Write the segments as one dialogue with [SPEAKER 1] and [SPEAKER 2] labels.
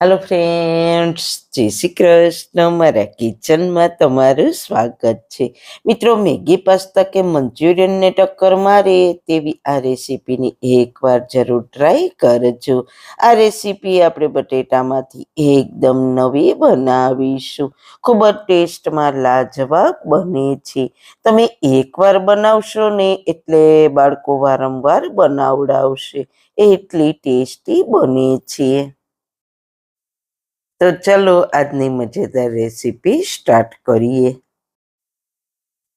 [SPEAKER 1] Hello friends જય શ્રી કૃષ્ણ. મારા કિચનમાં તમારું સ્વાગત છે. મિત્રો, મેગી પાસ્તા કે મંચુરિયનને ટક્કર મારે તેવી આ રેસીપીની એકવાર જરૂર ટ્રાય કરજો. આ રેસીપી આપણે બટેટામાંથી એકદમ નવી બનાવીશું. ખૂબ જ ટેસ્ટમાં લાજવાબ બને છે. તમે એકવાર બનાવશો ને એટલે બાળકો વારંવાર બનાવડાવશે. એટલી ટેસ્ટી બને છે. તો ચલો આજની મજેદાર રેસીપી સ્ટાર્ટ કરીએ.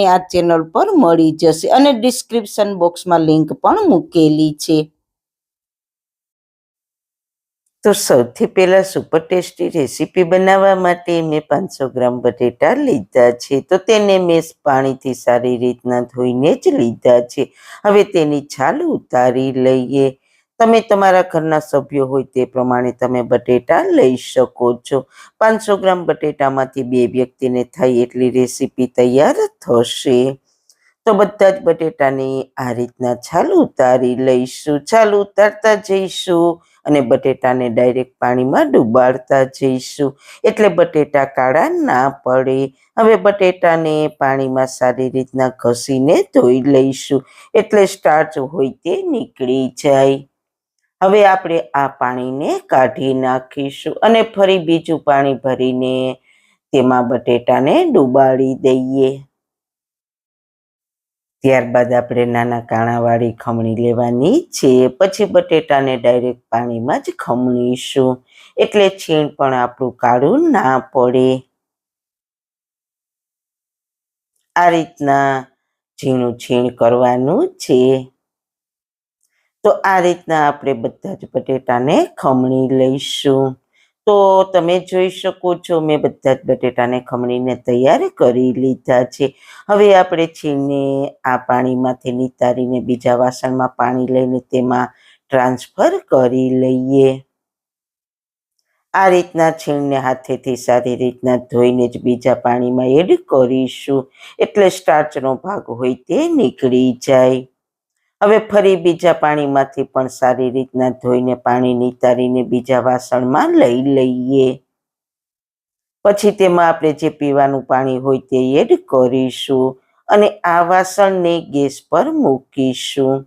[SPEAKER 1] આ ચેનલ પર મળી જશે અને ડિસ્ક્રિપ્શન બોક્સમાં લિંક પણ મૂકેલી છે. તો સૌથી પહેલાં સુપર ટેસ્ટી રેસીપી બનાવવા માટે મેં પાંચસો ગ્રામ બટેટા લીધા છે. તો તેને મેં પાણીથી સારી રીતના ધોઈને જ લીધા છે. હવે તેની છાલ ઉતારી લઈએ. તમે તમારા ઘરના સભ્યો હોય તે પ્રમાણે તમે બટેટા લઈ શકો છો. પાંચસો ગ્રામ બટેટામાંથી બે વ્યક્તિને થાય એટલી રેસીપી તૈયાર થશે. તો બધા જ બટેટાને આ રીતના છાલ ઉતારી લઈશું. છાલ ઉતારતા જઈશું અને બટેટાને ડાયરેક્ટ પાણીમાં ડુબાડતા જઈશું. એટલે બટેટા કાળા ના પડે. હવે બટેટાને પાણીમાં સારી રીતના ઘસીને ધોઈ લઈશું. એટલે સ્ટાર્ચ હોય તે નીકળી જાય. હવે આપણે આ પાણીને કાઢી નાખીશું અને ફરી બીજું પાણી ભરીને તેમાં બટેટાને ડુબાડી દઈએ. ત્યારબાદ આપણે નાના કાણાવાળી ખમણી લેવાની છે. પછી બટેટાને ડાયરેક્ટ પાણીમાં જ ખમણીશું. એટલે છીણ પણ આપણું કાળું ના પડે. આ રીતના ઝીણું છીણ કરવાનું છે. તો આ રીતના આપણે બધા જ બટેટાને ખમણી લઈશું. તો તમે જોઈ શકો છો, મેં બધા જ બટેટાને ખમણીને તૈયાર કરી લીધા છે. હવે આપણે છીણને આ પાણીમાંથી નિતારીને બીજા વાસણમાં પાણી લઈને તેમાં ટ્રાન્સફર કરી લઈએ. આ રીતના છીણને હાથેથી સારી રીતના ધોઈને જ બીજા પાણીમાં એડ કરીશું. એટલે સ્ટાર્ચનો ભાગ હોય તે નીકળી જાય. હવે ફરી બીજા પાણીમાંથી પણ સારી રીતના ધોઈને પાણી નિતારીને બીજા વાસણમાં લઈ લઈએ. પછી તેમાં આપણે જે પીવાનું પાણી હોય તે એડ કરીશું અને આ વાસણને ગેસ પર મૂકીશું.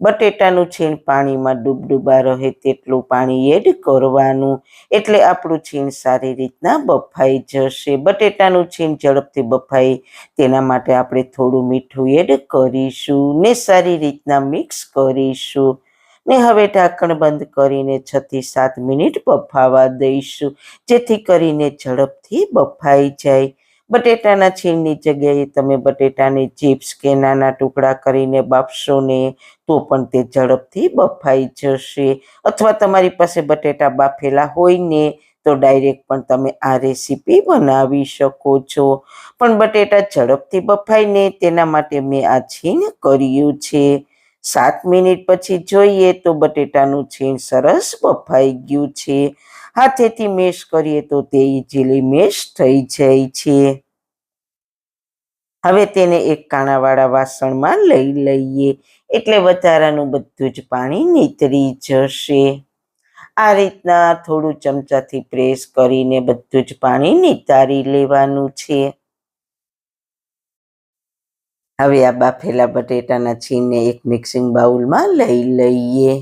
[SPEAKER 1] બટેટાનું છીણ પાણીમાં ડૂબડૂબા રહે તેટલું પાણી એડ કરવાનું. એટલે આપણું છીણ સારી રીતના બફાઈ જશે. બટેટાનું છીણ ઝડપથી બફાય તેના માટે આપણે થોડું મીઠું એડ કરીશું ને સારી રીતના મિક્સ કરીશું. ને હવે ઢાંકણ બંધ કરીને છ થી સાત મિનિટ બફાવા દઈશું, જેથી કરીને ઝડપથી બફાઈ જાય. બટેટાના છીણની જગ્યાએ તમે બટેટાની ચિપ્સ કે નાના ટુકડા કરીને બાફશો ને તો પણ તે ઝડપથી બફાઈ જશે. અથવા તમારી પાસે બટેટા બાફેલા હોય ને, તો ડાયરેક્ટ પણ તમે આ રેસીપી બનાવી શકો છો. પણ બટેટા ઝડપથી બફાય ને તેના માટે મેં આ છીણ કર્યું છે. સાત મિનિટ પછી જોઈએ તો બટેટાનું છીણ સરસ બફાઈ ગયું છે. હાથેથી મેશ કરીએ તો તે ઇઝીલી મેશ થઈ જાય છે. હવે તેને એક કાણાવાળા વાસણમાં લઈ લઈએ. એટલે વધારાનું બધું જ પાણી નીતરી જશે. આ રીતના થોડું ચમચાથી પ્રેસ કરીને બધું જ પાણી નિતારી લેવાનું છે. હવે આ બાફેલા બટેટાના છીણને એક મિક્સિંગ બાઉલમાં લઈ લઈએ.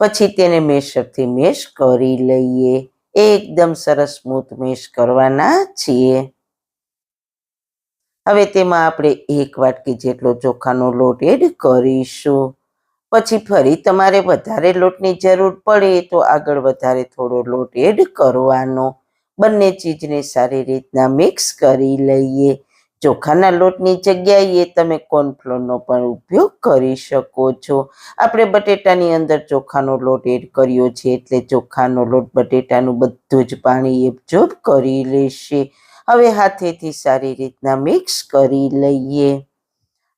[SPEAKER 1] પછી તેને મેશરથી મેશ કરી લઈએ. એકદમ સરસ સ્મૂથ મેશ કરવાના છીએ. હવે તેમાં આપણે એક વાટકી જેટલો ચોખાનો લોટ એડ કરીશું. પછી ફરી તમારે વધારે લોટની જરૂર પડે તો આગળ વધારે થોડો લોટ એડ કરવાનો. બંને ચીજને સારી રીતના મિક્સ કરી લઈએ. ચોખાના લોટની જગ્યાએ તમે કોર્નફ્લોરનો પણ ઉપયોગ કરી શકો છો. આપણે બટેટાની અંદર ચોખાનો લોટ એડ કર્યો છે એટલે ચોખાનો લોટ બટેટાનું બધું જ પાણી એબ્ઝોર્બ કરી લેશે. હવે હાથેથી સારી રીતના મિક્સ કરી લઈએ.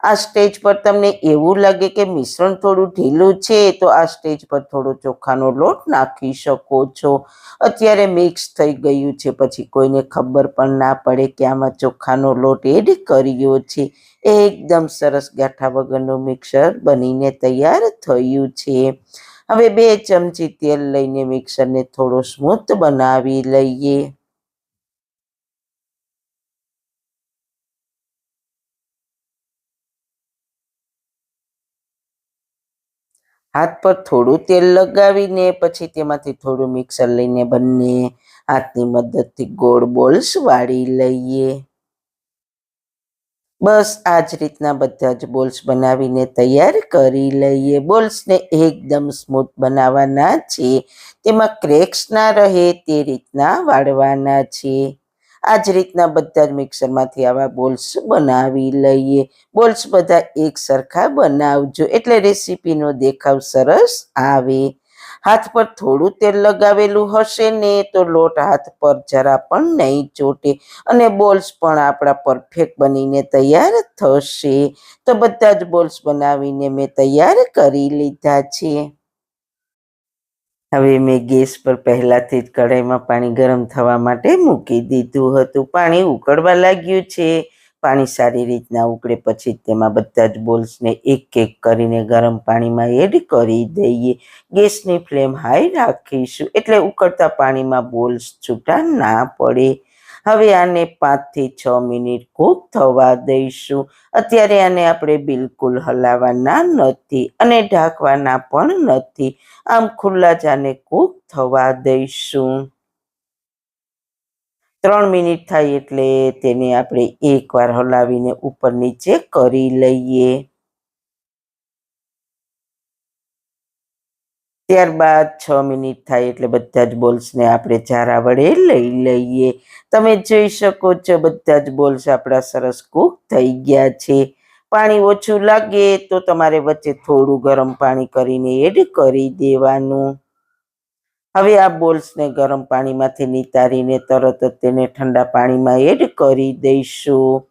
[SPEAKER 1] આ સ્ટેજ પર તમને એવું લાગે કે મિશ્રણ થોડું ઢીલું છે, તો આ સ્ટેજ પર થોડો ચોખાનો લોટ નાખી શકો છો. અત્યારે મિક્સ થઈ ગયું છે, પછી કોઈને ખબર પણ ના પડે કે આમાં ચોખાનો લોટ એડ કર્યો છે. એકદમ સરસ ગાંઠા વગરનું મિક્સર બનીને તૈયાર થયું છે. હવે બે ચમચી તેલ લઈને મિક્સરને થોડો સ્મૂથ બનાવી લઈએ. હાથ પર થોડું તેલ લગાવીને, પછી તેમાંથી થોડું મિક્સર લઈને બંને હાથની મદદથી ગોળ બોલ્સ વાળી લઈએ. બસ આ જ રીતના બધા જ બોલ્સ બનાવીને તૈયાર કરી લઈએ. બોલ્સને એકદમ સ્મૂથ બનાવવાના છે. તેમાં ક્રેક્સ ના રહે તે રીતના વાળવાના છે. આ જ રીતના બધા જ મિક્સરમાંથી આવા બોલ્સ બનાવી લઈએ. બોલ્સ બધા એક સરખા બનાવજો. એટલે રેસીપીનો દેખાવ સરસ આવે. હાથ પર થોડું તેલ લગાવેલું હશે ને તો લોટ હાથ પર જરા પણ નહીં ચોટે અને બોલ્સ પણ આપણા પરફેક્ટ બનીને તૈયાર થશે. તો બધા જ બોલ્સ બનાવીને મેં તૈયાર કરી લીધા છે. હવે મેં ગેસ પર પહેલાથી જ કઢાઈમાં પાણી ગરમ થવા માટે મૂકી દીધું હતું. પાણી ઉકળવા લાગ્યું છે. પાણી સારી રીતના ઉકળે પછી તેમાં બધા જ બોલ્સને એક એક કરીને ગરમ પાણીમાં એડ કરી દઈએ. ગેસની ફ્લેમ હાઈ રાખીશું. એટલે ઉકળતા પાણીમાં બોલ્સ છૂટા ના પડે. હવે આને પાંચથી છ મિનિટ કૂક થવા દઈશું. અત્યારે આને આપણે બિલકુલ હલાવવાના નથી અને ઢાંકવાના પણ નથી. આમ ખુલ્લા જ આને કૂક થવા દઈશું. ત્રણ મિનિટ થાય એટલે તેને આપણે એકવાર હલાવીને ઉપર નીચે કરી લઈએ. ત્યારબાદ છ મિનિટ થાય એટલે બધા જ બોલ્સને આપણે ચારા વડે લઈ લઈએ. તમે જોઈ શકો છો બધા જ બોલ્સ આપણા સરસ કૂક થઈ ગયા છે. પાણી ઓછું લાગે તો તમારે વચ્ચે થોડું ગરમ પાણી કરીને એડ કરી દેવાનું. હવે આ બોલ્સને ગરમ પાણીમાંથી નિતારીને તરત જ તેને ઠંડા પાણીમાં એડ કરી દઈશું.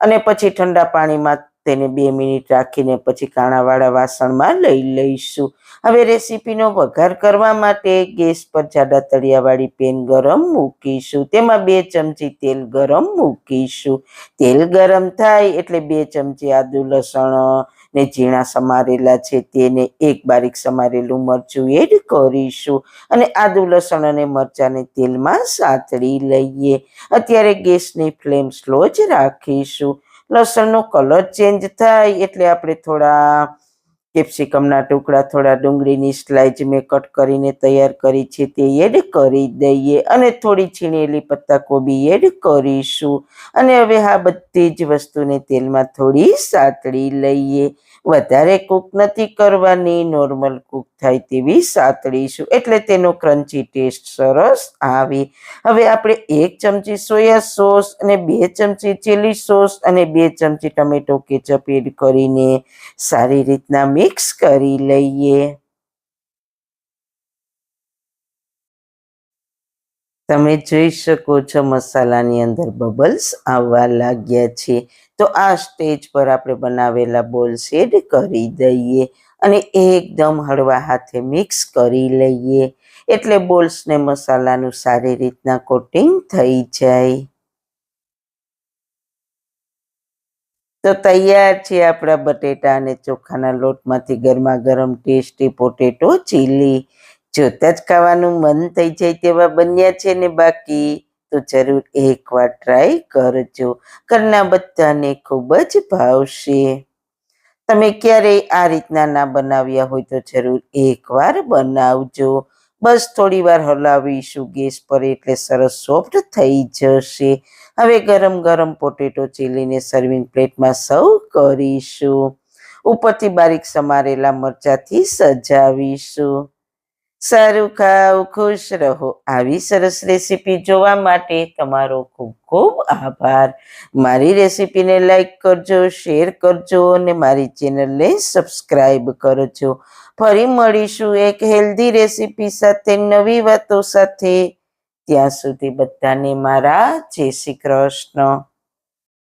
[SPEAKER 1] અને પછી ઠંડા પાણીમાં તેને બે મિનિટ રાખીને પછી કાણાવાળા વાસણમાં લઈ લઈશું. હવે રેસીપીનો વઘાર કરવા માટે ગેસ પર જાડા તળિયાવાળી પેન ગરમ મૂકીશું. તેમાં બે ચમચી તેલ ગરમ મૂકીશું. તેલ ગરમ થાય એટલે બે ચમચી આદુ લસણ ને ઝીણા સમારેલા છે તેને એક બારીક સમારેલું મરચું એડ કરીશું. અને આદુ લસણ અને મરચાંને તેલમાં સાતળી લઈએ. અત્યારે ગેસની ફ્લેમ સ્લો જ રાખીશું. લસણનો કલર ચેન્જ થાય એટલે આપણે થોડા કેપ્સિકમના ટુકડા, થોડા ડુંગળીની સ્લાઇસ મેં કટ કરીને તૈયાર કરી છે તે એડ કરી દઈએ અને થોડી છીણેલી પત્તાકોબી એડ કરીશું. અને હવે આ બધી જ વસ્તુને તેલમાં થોડી સાતળી લઈએ. વધારે કૂક નથી કરવાની નોર્મલ કૂક થાય તેવી સાતળીશું એટલે તેનો ક્રન્ચી ટેસ્ટ સરસ આવે. હવે આપણે એક ચમચી સોયા સોસ અને બે ચમચી ચીલી સોસ અને બે ચમચી ટમેટો કેચઅપ એડ કરીને સારી રીતના મિક્સ કરી લઈએ. તમે જોઈ શકો છો મસાલાની અંદર બબલ્સ આવવા લાગ્યા છે. તો આ સ્ટેજ પર આપણે બનાવેલા બોલ એડ કરી દઈએ અને એકદમ હળવા હાથે મિક્સ કરી લઈએ. એટલે બોલ્સને મસાલાનું સારી રીતના કોટિંગ થઈ જાય. તો તૈયાર છે આપણા બટેટા અને ચોખાના લોટમાંથી ગરમા ગરમ ટેસ્ટી પોટેટો ચીલી. જોતા જ ખાવાનું મન થઈ જાય તેવા બન્યા છે ને બાકી, તો જરૂર એકવાર ટ્રાય કરજો. ઘરના બધાને ખૂબ જ ભાવશે. તમે ક્યારેય આ રીતના ના બનાવ્યા હોય તો જરૂર એકવાર બનાવજો. બસ થોડી વાર હલાવીશું ગેસ પર એટલે સરસ સોફ્ટ થઈ જશે. હવે ગરમ ગરમ પોટેટો ચીલીને સર્વિંગ પ્લેટમાં સર્વ કરીશું. ઉપરથી બારીક સમારેલા મરચાથી સજાવીશું. સારું ખાવ, ખુશ રહો. આવી સરસ રેસીપી જોવા માટે તમારો ખૂબ ખૂબ આભાર. મારી રેસીપીને લાઈક કરજો, શેર કરજો અને મારી ચેનલને સબસ્ક્રાઈબ કરજો. ફરી મળીશું એક હેલ્ધી રેસીપી સાથે, નવી વાતો સાથે. ત્યાં સુધી બધાને મારા જય શ્રી કૃષ્ણ.